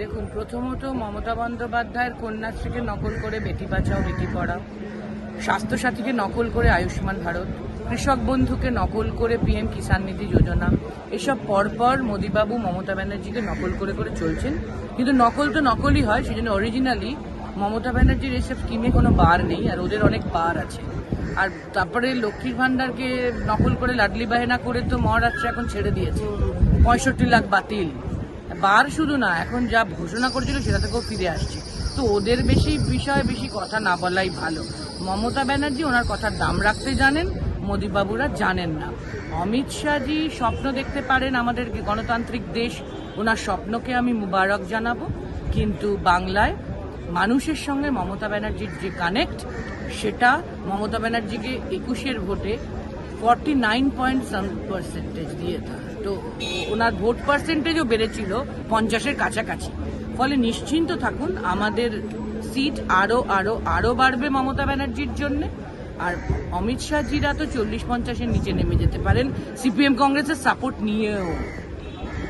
দেখুন, প্রথমত মমতা বন্দ্যোপাধ্যায়ের কন্যাশ্রীকে নকল করে বেটি বাঁচাও, বেটি পড়াও। স্বাস্থ্যসাথীকে নকল করে আয়ুষ্মান ভারত। কৃষক বন্ধুকে নকল করে পিএম কিষাণ নিধি যোজনা। এসব পরপর মোদীবাবু মমতা ব্যানার্জিকে নকল করে করে চলছেন। কিন্তু নকল তো নকলই হয়, সেজন্য অরিজিনালি মমতা ব্যানার্জির এসব স্কিমে কোনো বার নেই, আর ওদের অনেক বার আছে। আর তারপরে লক্ষ্মীর ভান্ডারকে নকল করে লাডলি বাহেনা করে তো মহারাষ্ট্র এখন ছেড়ে দিয়েছে। পঁয়ষট্টি লাখ বাতিল। বার শুধু না, এখন যা ঘোষণা করেছিল সেটা থেকেও ফিরে আসছে। তো ওদের বেশি বিষয়ে, বেশি কথা না বলাই ভালো। মমতা ব্যানার্জি ওনার কথার দাম রাখতে জানেন, মোদীবাবুরা জানেন না। অমিত শাহজি স্বপ্ন দেখতে পারেন আমাদের গণতান্ত্রিক দেশ। ওনার স্বপ্নকে আমি মুবারক জানাব। কিন্তু বাংলায় মানুষের সঙ্গে মমতা ব্যানার্জির যে কানেক্ট সেটা মমতা ব্যানার্জিকে একুশের ভোটে forty nine point some percentage দিয়ে দেয়। তো ওনার ভোট পার্সেন্টেজও বেড়েছিল পঞ্চাশের কাছাকাছি। ফলে নিশ্চিন্ত থাকুন, আমাদের সিট আরও আরও আরও বাড়বে মমতা ব্যানার্জির জন্যে। আর অমিত শাহজিরা তো চল্লিশ পঞ্চাশের নিচে নেমে যেতে পারেন। সিপিএম কংগ্রেসের সাপোর্ট নিয়েও।